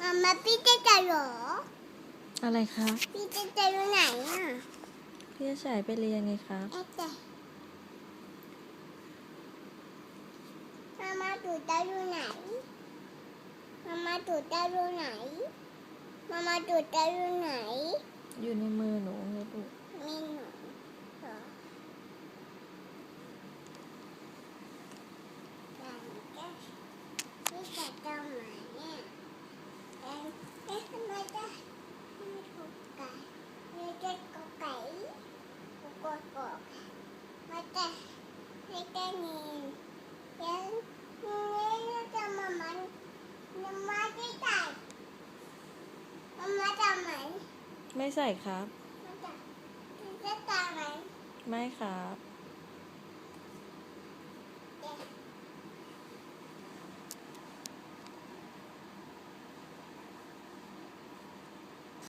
มามาพี่จะจะเหรออะไรครับพี่จะจะอยู่ไหนอะพี่จะฉายไปเรียนไงครับเอ๊ะแต่มามาตูจะอยู่ไหนมามาตูจะอยู่ไหนมามาตูจะอยู่ไหน อยู่ในมือหนูไงลูกมีหนูเหรอแต่นี่จะเจ้าหมาเนี่ยเอ๊ะเอ๊ะทำไมจะไม่ถูกไก่ไม่จะกอไก่กกดกอกไม่จะ ไม่จะนีนยังนี่จะมามันน้ำมาที่ไก่น้ำมาทำไหมไม่ใส่ครับมาจะจะตายไหม ไม่ครับ